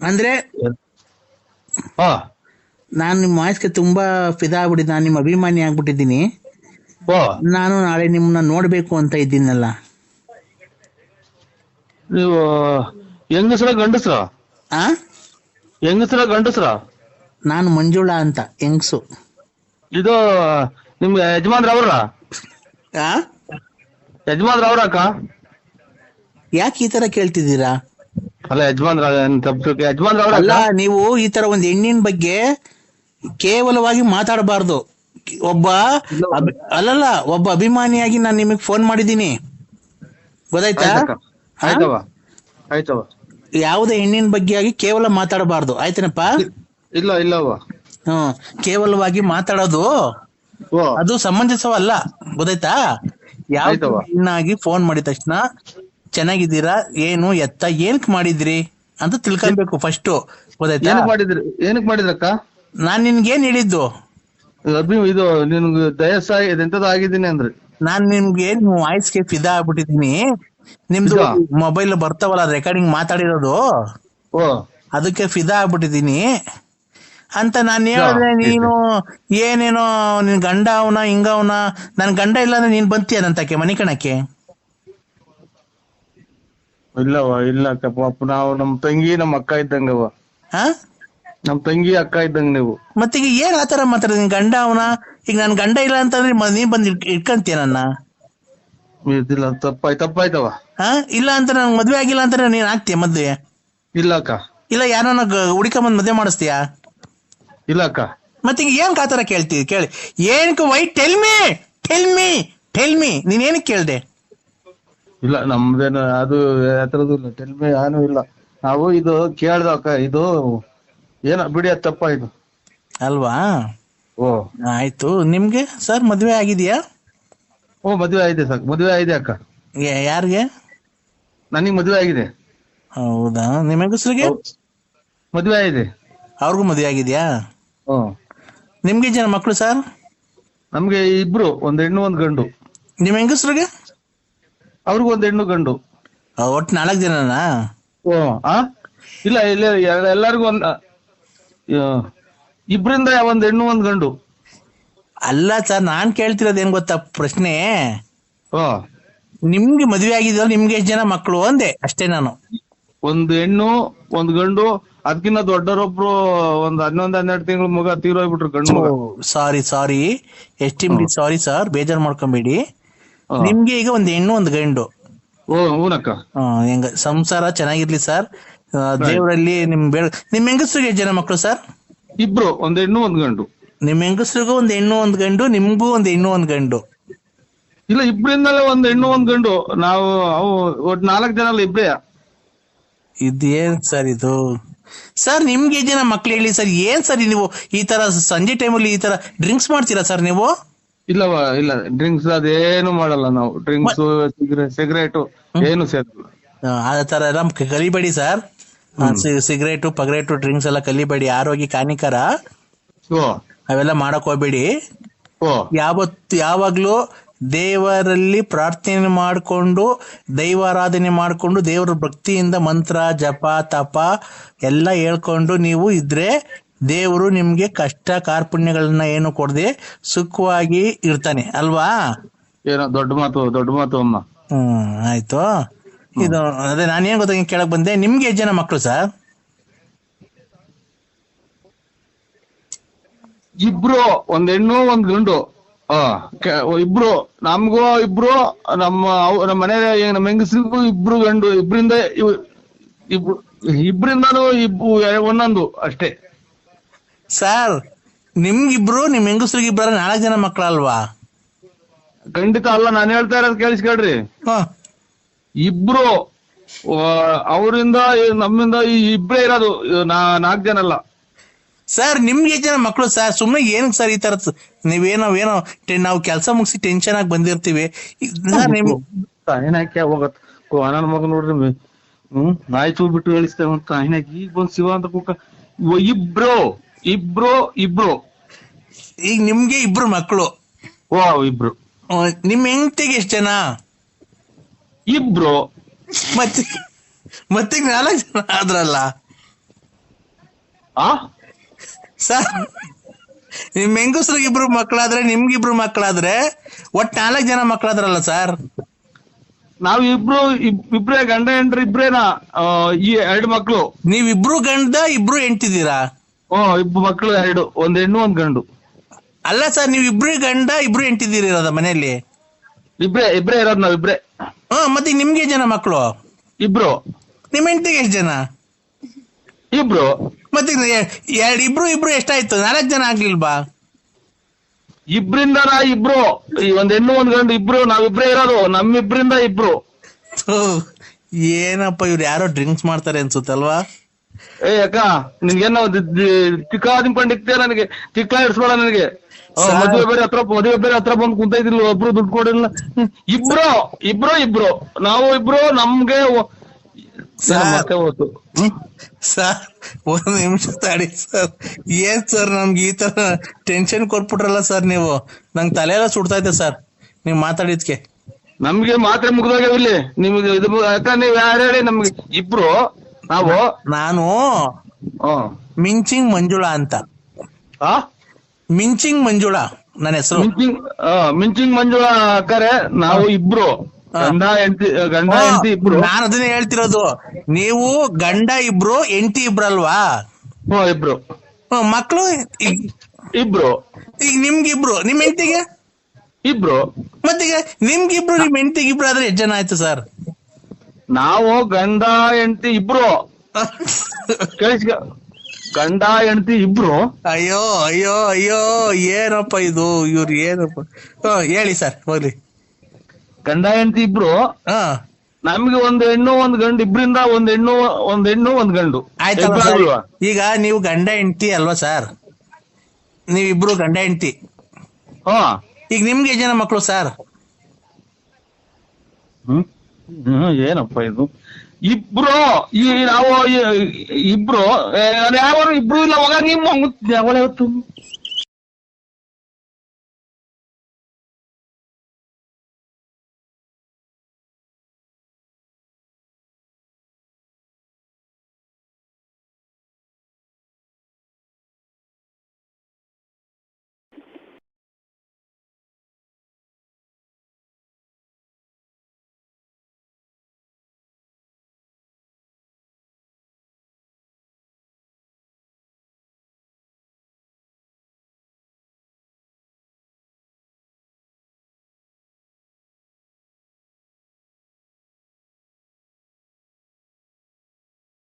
ಅಂದ್ರೆ ನಾನು ನಿಮ್ಮ ವಾಯ್ಸ್ಗೆ ತುಂಬಾ ಫಿದಾ ಆಗ್ಬಿಟ್ಟಿದ್ದೆ ನಾನು ನಿಮ್ಮ ಅಭಿಮಾನಿ ಆಗ್ಬಿಟ್ಟಿದ್ದೀನಿ. ಓ ನಾನು ನಾಳೆ ನಿಮ್ಮನ್ನ ನೋಡ್ಬೇಕು ಅಂತ ಇದ್ದೀನಲ್ಲ. ನೀವು ಹೆಂಗಸ್ರ ಗಂಡಸ್ರ? ಹೆಂಗಸ್ರ ಗಂಡಸ್ರ? ನಾನು ಮಂಜುಳಾ ಅಂತ ಹೆಂಗ್ಸು. ಇದು ನಿಮ್ಗೆ ಯಜಮಾನ್ರ ಅವ್ರ? ಯಜಮಾನ್ರ ಅವ್ರ ಅಕ್ಕ? ಯಾಕೆ ಈ ತರ ಕೇಳ್ತಿದ್ದೀರಾ? ಅಲ್ಲ ಯಜಮಾನ್ರ ಅಲ್ಲ ನೀವು ಈ ತರ ಒಂದು ಹೆಣ್ಣಿನ ಬಗ್ಗೆ ಕೇವಲವಾಗಿ ಮಾತಾಡಬಾರ್ದು. ಒಬ್ಬ ಅಭಿ- ಅಲ್ಲಲ್ಲ ಒಬ್ಬ ಅಭಿಮಾನಿಯಾಗಿ ನಾನು ನಿಮಗೆ ಫೋನ್ ಮಾಡಿದ್ದೀನಿ. ಗೊತ್ತಾಯ್ತಾ? ಆಯ್ತಕ್ಕ. ಆಯ್ತವ ಆಯ್ತವ ಯಾವುದೇ ಹೆಣ್ಣಿನ ಬಗ್ಗೆ ಆಗಿ ಕೇವಲ ಮಾತಾಡಬಾರ್ದು. ಆಯ್ತೇನಪ್ಪ? ಇಲ್ಲ ಇಲ್ಲವ ಹ್ಮ್ ಕೇವಲವಾಗಿ ಮಾತಾಡೋದು ಓ. ಅದು ಸಮಂಜಸವಲ್ಲ. ಗೊತ್ತಾಯ್ತಾ? ಯಾವ ಆಯ್ತವ್ವ. ಹೆಣ್ಣಾಗಿ ಫೋನ್ ಮಾಡಿದ ತಕ್ಷಣ ಚೆನ್ನಾಗಿದ್ದೀರಾ? ಏನು ಎತ್ತ? ಏನಕ್ ಮಾಡಿದ್ರಿ? ಅಂತ ತಿಳ್ಕೊಬೇಕು ಫಸ್ಟ್ ಗೊತ್ತಾಯ್ತಾ? ಏನಕ್ ಮಾಡಿದ್ರಿ? ಏನಕ್ ಮಾಡಿದ್ರಕ್ಕ? ನಾನ್ ನಿನ್ಗೆ ಏನ್ ಹೇಳಿದ್ದು ಅಭಿ ಇದು ನಿನ್ಗೆ ದಯಸ ಎಂತದ ಆಗಿದ್ದೀನಿ ಅಂದ್ರೆ. ನಾನ್ ನಿಮ್ಗೆ ವಾಯ್ಸ್ ವಾಯ್ಸ್ಗೆ ಫಿದಾ ಆಗ್ಬಿಟ್ಟಿದೀನಿ ನಿಮ್ದು ಮೊಬೈಲ್ ಬರ್ತಾವಲ್ಲ ರೆಕಾರ್ಡಿಂಗ್ ಮಾತಾಡಿರೋದು? ಓ. ಅದಕ್ಕೆ ಫಿದಾ ಆಗ್ಬಿಟ್ಟಿದೀನಿ ಅಂತ ನಾನು ಹೇಳಿದ್ರೆ ನೀನು ಏನೇನೋ ನಿನ್ ಗಂಡ ಅವನ ಹಿಂಗ ಅವನ ನನ್ ಗಂಡ ಇಲ್ಲ ಅಂದ್ರೆ ನೀನ್ ಬಂತೀಯ ನಂತಕ್ಕೆ ಮನೆ ಕಣಕ್ಕೆ? ಇಲ್ಲವ ಇಲ್ಲ ಅಕ್ಕ ಪಾಪ ನಾವು ನಮ್ ತಂಗಿ ನಮ್ ಅಕ್ಕ ಇದ್ದಂಗವ ಹಾ? ನಮ್ ತಂಗಿ ಅಕ್ಕ ಇದ್ದಂಗ ನೀವು. ಮತ್ತೆ ಈಗ ಏನ್ ಆತರ ಮಾತಾಡ ನಿನ್ ಗಂಡ ಅವನ? ಈಗ ನನ್ ಗಂಡ ಇಲ್ಲ ಅಂತಂದ್ರೆ ಮ- ನೀನ್ ಬಂದ್ ಇಟ್ಕ- ಇಟ್ಕಂತೀಯ ನನ್ನ? ಇದಿಲ್ಲ ತಪ್ಪಾಯ್ ತಪ್ಪಾಯ್ತವ ಹಾ? ಇಲ್ಲ ಅಂತ ನನ್ ಮದ್ವೆ ಆಗಿಲ್ಲ ಅಂತ ನೀನ್ ಆಗ್ತೀಯ ಮದ್ವೆ? ಇಲ್ಲ ಅಕ್ಕ. ಇಲ್ಲ ಯಾರನ್ನ ಬಂದ್ ಮದ್ವೆ ಮಾಡಿಸ್ತೀಯಾ? ಇಲ್ಲ ಅಕ್ಕ. ಮತ್ತೆ ಈಗ ಏನ್ ಆತರ ಕೇಳ್ತೀವಿ ಕೇಳಿ. ಏನಕ್ಕೆ why tell tell me tell me tell me ನೀನ್ ಏನಕ್ಕೆ ಕೇಳ್ದೆ? ಇಲ್ಲ ನಮ್ದೇನು ಅದು ಯಾತ್ರದ್ದು ಇಲ್ಲ. ಟೆಲ್ಮೆ ಏನು ಇಲ್ಲ. ನಾವು ಇದು ಕೇಳ್ದ ಅಕ್ಕ ಇದು ಏನ ಬಿಡಿ ತಪ್ಪ ಇದು. ಅಲ್ವಾ? ಓ. ಆಯ್ತು. ನಿಮ್ಗೆ? ಸರ್ ಮದ್ವೆ ಆಗಿದೆಯಾ? ಓ ಮದುವೆ ಆಗಿದೆ ಸರ್. ಮದುವೆ ಆಗಿದೆ ಅಕ್ಕ. ಯ- ಯಾರಿಗೆ? ನನಗೆ ಮದುವೆ ಆಗಿದೆ. ಹೌದಾ? ನಿಮ್ಮ ಹೆಂಗಸ್ರಿಗೆ ಮದುವೆ ಆಗಿದೆ. ಅವ್ರಿಗೂ ಮದ್ವೆ ಆಗಿದೆಯಾ? ಹ್ಮ್ ನಿಮ್ಗೆ ಜನ ಮಕ್ಕಳು ಸರ್? ನಮ್ಗೆ ಇಬ್ರು ಒಂದ್ ಹೆಣ್ಣು ಒಂದ್ ಗಂಡು. ನಿಮ್ಮ ಹೆಂಗಸ್ರಿಗೆ? ಅವ್ರಿಗೂ ಒಂದ್ ಹೆಣ್ಣು ಗಂಡು. ಒಟ್ಟು ನಾಲ್ಕು ಜನನಾ? ಓ ಆ? ಇಲ್ಲ ಇಲ್ಲ ಎಲ್ಲಾರ್ಗು ಎಲ್ಲರಿಗೂ ಒಂದ್ ಆ, ಇಬ್ರಿಂದ ಒಂದ್ ಹೆಣ್ಣು ಒಂದ್ ಗಂಡು. ಅಲ್ಲ ಸರ್ ನಾನ್ ಕೇಳ್ತಿರೋದು ಏನ್ ಗೊತ್ತಾ ಪ್ರಶ್ನೆ? ಓ. ನಿಮ್ಗೆ ಮದ್ವೆ ಆಗಿದ್ರು ನಿಮ್ಗೆ ಎಷ್ಟ್ ಜನ ಮಕ್ಕಳು ಒಂದೇ ಅಷ್ಟೇ ನಾನು. ಒಂದ್ ಹೆಣ್ಣು ಒಂದ್ ಗಂಡು ಅದಕ್ಕಿಂತ ದೊಡ್ಡರೊಬ್ರು ಒಂದ್ ಹನ್ನೊಂದ್ ಹನ್ನೆರಡು ತಿಂಗಳು ಮಗ ತೀರೋಗ್ಬಿಟ್ರು ಗಂಡು ಮಗ. ಸಾರಿ ಸಾರಿ. ಎಸ್ಟಿಮ್ಲಿ ಸಾರಿ ಸರ್ ಬೇಜಾರ್ ಮಾಡ್ಕೊಂಬೇಡಿ. ನಿಮ್ಗೆ ಈಗ ಒಂದ್ ಹೆಣ್ಣು ಒಂದ್ ಗಂಡು. ಹೆಂಗ ಸಂಸಾರ ಚೆನ್ನಾಗಿರ್ಲಿ ಸರ್. ದೇವರಲ್ಲಿ ನಿಮ್ ಬೇಡ ನಿಮ್ ಹೆಂಗಸ್ರಿಗೆ ಜನ ಮಕ್ಕಳು ಸರ್? ಇಬ್ರು ಒಂದ್ ಹೆಣ್ಣು ಒಂದ್ ಗಂಡು. ನಿಮ್ ಹೆಂಗಸ್ರಿಗೂ ಒಂದ್ ಹೆಣ್ಣು ಒಂದ್ ಗಂಡು ನಿಮ್ಗೂ ಒಂದ್ ಹೆಣ್ಣು ಒಂದ್ ಗಂಡು. ಇಲ್ಲ ಇಬ್ರಿಂದಲೇ ಒಂದ್ ಹೆಣ್ಣು ಒಂದ್ ಗಂಡು. ನಾವು ಅವು ಒಟ್ ನಾಲ್ಕ್ ಜನ ಅಲ್ಲ ಇಬ್ರೇ. ಇದೇನ್ ಸರ್ ಇದು? ಸರ್ ನಿಮ್ಗೆ ಜನ ಮಕ್ಳು ಹೇಳಿ ಸರ್. ಏನ್ ಸರ್ ನೀವು ಈ ತರ ಸಂಜೆ ಟೈಮಲ್ಲಿ ಈ ತರ ಡ್ರಿಂಕ್ಸ್ ಮಾಡ್ತೀರಾ ಸರ್ ನೀವು? ಇಲ್ಲವ ಇಲ್ಲ. ಡ್ರಿಂಕ್ಸ್ ಅದೇನು ಮಾಡಲ್ಲ ನಾವು. ಡ್ರಿಂಕ್ಸ್ ಸಿಗರೇಟ್ ಏನು ಸೇರಲ್ಲ ಆ, ತರ ಎಲ್ಲ ಕಲಿಬೇಡಿ ಸರ್. ಸಿಗರೇಟು ಪಗರೇಟು ಡ್ರಿಂಕ್ಸ್ ಎಲ್ಲ ಕಲಿಬೇಡಿ. ಆರೋಗ್ಯ ಹಾನಿಕರ. ಅವೆಲ್ಲ ಮಾಡಕ್ ಹೋಗ್ಬೇಡಿ. ಓ. ಯಾವತ್ತು ಯಾವಾಗ್ಲೂ ದೇವರಲ್ಲಿ ಪ್ರಾರ್ಥನೆ ಮಾಡಿಕೊಂಡು ದೈವಾರಾಧನೆ ಮಾಡಿಕೊಂಡು ದೇವರ ಭಕ್ತಿಯಿಂದ ಮಂತ್ರ ಜಪ ತಪ ಎಲ್ಲ ಹೇಳ್ಕೊಂಡು ನೀವು ಇದ್ರೆ ದೇವರು ನಿಮ್ಗೆ ಕಷ್ಟ ಕಾರ್ಪುಣ್ಯಗಳನ್ನ ಏನು ಕೊಡದೆ ಸುಖವಾಗಿ ಇರ್ತಾನೆ ಅಲ್ವಾ? ಏನೋ ದೊಡ್ಡ ಮಾತು ದೊಡ್ಡ ಮಾತು ಅಮ್ಮ. ಹ್ಮ್ ಆಯ್ತು. ಇದು ಅದೇ ನಾನೇನ್ ಗೊತ್ತ ಕೇಳಕ್ ಬಂದೆ ನಿಮ್ಗೆ ಎಷ್ಟ್ ಜನ ಮಕ್ಕಳು ಸರ್? ಇಬ್ರು ಒಂದ್ ಹೆಣ್ಣು ಒಂದ್ ಗಂಡು. ಇಬ್ರು ನಮ್ಗೂ ಇಬ್ರು ನಮ್ಮ ನಮ್ಮ ಮನೆ ನಮ್ಮ ಹೆಂಗಸ್ರಿಗೂ ಇಬ್ರು ಗಂಡು ಇಬ್ರಿಂದ ಇಬ್ರು ಇಬ್ರಿಂದಾನು ಇಬ್ಬು ಒಂದೊಂದು ಅಷ್ಟೇ. ಸರ್ ನಿಮ್ಗಿಬ್ರು ನಿಮ್ ಹೆಂಗಸ್ರಿಗೆ ಇಬ್ಬರ ನಾಲ್ಕು ಜನ ಮಕ್ಕಳಲ್ವಾ ಖಂಡಿತ ಅಲ್ಲ ನಾನು ಹೇಳ್ತಾ ಇರೋದು ಕೇಳಿಸ್ಕೊಳ್ರಿ. ಹ. ಇಬ್ರು ಅವರಿಂದ ನಮ್ಮಿಂದ ಈ ಇಬ್ರೇ ಇರೋದು ನಾಲ್ಕು ಜನ ಅಲ್ಲ. ಸರ್ ನಿಮ್ಗೆ ಎಷ್ಟ್ ಜನ ಮಕ್ಕಳು ಸರ್ ಸುಮ್ನೆ ಏನಕ್ಕೆ ಸರ್ ಈ ತರ ನೀವೇನೋ ಏನೋ ನಾವು ಕೆಲಸ ಮುಗಿಸಿ ಟೆನ್ಷನ್ ಆಗಿ ಬಂದಿರ್ತೀವಿ. ಸರ್ ನಿಮ್ ತಾಯಿನಾಕಿ ಹೋಗತ್ ನನ್ನ ಮಗ ನೋಡ್ರಿ ಹ್ಮ್ ನಾಯಿ ಚೂ ಬಿಟ್ಟು ಹೇಳಿಸ್ತೇವೆ ಅಂತ ಏನಕ್ಕೆ ಈಗ ಬಂದ್ ಶಿವ ಅಂತ ಕೂಕ ಇಬ್ರು ಇಬ್ರು ಇಬ್ರು. ಈಗ ನಿಮ್ಗೆ ಇಬ್ರು ಮಕ್ಕಳು. ಓ ಇಬ್ರು. ನಿಮ್ ಹೆಂಡತಿಗೆ ಎಷ್ಟ್ ಜನ? ಇಬ್ರು. ಮತ್ತೆ ಮತ್ತೆ ನಾಲ್ಕು ಜನ ಆದ್ರಲ್ಲ? ಆ? ಸರ್ ನಿಮ್ ಹೆಂಗಸ್ರಿಗೆ ಇಬ್ರು ಮಕ್ಕಳಾದ್ರೆ ನಿಮ್ಗಿಬ್ರು ಮಕ್ಕಳಾದ್ರೆ ಒಟ್ಟು ನಾಲ್ಕು ಜನ ಮಕ್ಕಳಾದ್ರಲ್ಲ ಸರ್? ನಾವ್ ಇಬ್ರು ಇಬ್- ಇಬ್ರೇ ಗಂಡ ಹೆಂಡ್ರಿ ಇಬ್ರೇನಾ? ಆ, ಈ ಎರಡು ಮಕ್ಳು. ನೀವಿಬ್ರು ಇಬ್ರು ಗಂಡ ಇಬ್ರು ಹೆಂಡ್ತಿದ್ದೀರಾ? ಹ್ಮ್ ಮಕ್ಕಳು ಎರಡು ಒಂದ್ ಹೆಣ್ಣು ಒಂದ್ ಗಂಡು. ಅಲ್ಲ ಸರ್ ನೀವ್ ಇಬ್ರು ಗಂಡ ಇಬ್ರು ಹೆಂಡ್ತಿದ್ದೀರದ ಮನೆಯಲ್ಲಿ? ಇಬ್ರೇ ಇಬ್ರೇ ಇರೋದ್ ನಾವ್ ಇಬ್ರೇ. ಹಾ ಮತ್ತೆ ನಿಮ್ಗೆ ಎಷ್ಟ್ ಜನ ಮಕ್ಕಳು ಇಬ್ರು. ನಿಮ್ ಹೆಂಡತಿಗೆ ಎಷ್ಟು ಜನ? ಇಬ್ರು. ಮತ್ತೆ ಎ- ಎರಡ್ ಇಬ್ರು ಇಬ್ರು ಎಷ್ಟಾಯ್ತು? ನಾಲ್ಕು ಜನ ಆಗ್ಲಿಲ್ವಾ? ಇಬ್ರಿಂದ ನಾ ಇಬ್ರು. ಈ ಒಂದ್ ಹೆಣ್ಣು ಒಂದ್ ಗಂಡು ಇಬ್ರು ನಾವಿಬ್ರೇ ಇರೋದು. ನಮ್ಮಿಬ್ರಿಂದ ಇಬ್ರು. ಥು, ಏನಪ್ಪ ಇವ್ರು ಯಾರೋ ಡ್ರಿಂಕ್ಸ್ ಮಾಡ್ತಾರೆ ಅನ್ಸುತ್ತಲ್ವಾ? ಏ ಅಕ್ಕ ನಿನ್ಗೇನೋ ಚಿಕ್ಕ ನಿಂಕೊಂಡಿಕ್ತೇ ನನಗೆ? ಚಿಕ್ಕ ಇಡ್ಸ್ಬೇಡ ನನಗೆ. ಮದುವೆ ಬೇರೆ ಹತ್ರ ಮದುವೆ ಬೇರೆ ಹತ್ರ ಬಂದು ಕುಂತ ಒಬ್ರು ದುಡ್ಡು ಕೊಡಿಲ್ಲ. ಇಬ್ರು ಇಬ್ರು ಇಬ್ರು. ನಾವು ಇಬ್ರು ನಮ್ಗೆ ಸರ್. ಒಂದ್ ನಿಮಿಷ ತಾಡಿ ಸರ್ ಏನ್ ಸರ್ ನಮ್ಗೆ ಈ ತರ ಟೆನ್ಷನ್ ಕೊಟ್ಬಿಟ್ರಲ್ಲ ಸರ್ ನೀವು? ನಂಗೆ ತಲೆ ಎಲ್ಲ ಸುಡ್ತಾ ಇದೆ ಸರ್ ನೀವ್ ಮಾತಾಡಿದ್ಕೆ. ನಮ್ಗೆ ಮಾತ್ರೆ ಮುಗ್ದೋಗ್ಯಾವ ಇಲ್ಲಿ. ನಿಮ್ಗೆ ಇದು ಯಾಕಂದ್ರೆ ಅಕ್ಕ ನೀವ್ ಯಾರು ಹೇಳಿ ನಮ್ಗೆ ಇಬ್ರು ನಾವು ನಾನು. ಮಿಂಚಿಂಗ್ ಮಂಜುಳಾ ಅಂತ. ಮಿಂಚಿಂಗ್ ಮಂಜುಳಾ ನನ್ನ ಹೆಸರು. ಮಿಂಚಿಂಗ್ ಮಿಂಚಿಂಗ್ ಮಂಜುಳಾ ಅಕ್ಕರೆ ನಾವು ಇಬ್ರು. ಗಂಡ ಹೆಂಡತಿ ಗಂಡ ಹೆಂಡತಿ ಇಬ್ರು. ನಾನು ಅದನ್ನೇ ಹೇಳ್ತಿರೋದು. ನೀವು ಗಂಡ ಇಬ್ರು ಎಂಟಿ ಇಬ್ರಲ್ವಾ? ಹ್ಮ್ ಇಬ್ರು. ಹ್ಮ್, ಮಕ್ಳು ಇಬ್ರು. ಈಗ ನಿಮ್ಗಿಬ್ರು ನಿಮ್ ಹೆಂಡತಿಗೆ? ಇಬ್ರು. ಮತ್ತೀಗ ನಿಮ್ಗಿಬ್ರು ನಿಮ್ ಹೆಂಡತಿಗೆ ಇಬ್ರು ಆದ್ರೆ ಎಷ್ಟು ಜನ ಆಯ್ತು ಸರ್? ನಾವು ಗಂಡ ಹೆಂಡತಿ ಇಬ್ರು. ಕೇಳಿಸ್ಕ ಗಂಡ ಹೆಂಡತಿ ಇಬ್ರು. ಅಯ್ಯೋ ಅಯ್ಯೋ ಅಯ್ಯೋ ಏನಪ್ಪ ಇದು? ಇವ್ರು ಏನಪ್ಪ? ಹ ಹೇಳಿ ಸರ್ ಹೋಗ್ಲಿ. ಗಂಡ ಹೆಂಡತಿ ಇಬ್ರು. ಹ. ನಮ್ಗೆ ಒಂದ್ ಹೆಣ್ಣು ಒಂದ್ ಗಂಡು ಇಬ್ರಿಂದ ಒಂದ್ ಹೆಣ್ಣು ಒಂದ್ ಹೆಣ್ಣು ಒಂದ್ ಗಂಡು. ಆಯ್ತಲ್ಲ ಈಗ ನೀವು ಗಂಡ ಹೆಂಡತಿ ಅಲ್ವಾ ಸರ್? ನೀವಿಬ್ರು ಗಂಡ ಹೆಂಡತಿ. ಹ. ಈಗ ನಿಮ್ಗೆ ಎಷ್ಟ್ ಜನ ಮಕ್ಕಳು ಸರ್? ಹ್ಮ್, ಏನಪ್ಪ ಇದು? ಇಬ್ರು ಈ ನಾವು ಇಬ್ರು ಯಾವ ಇಬ್ರು ಇಲ್ಲ ಹೋಗ ನಿಮ್ಮ ಯಾವಳ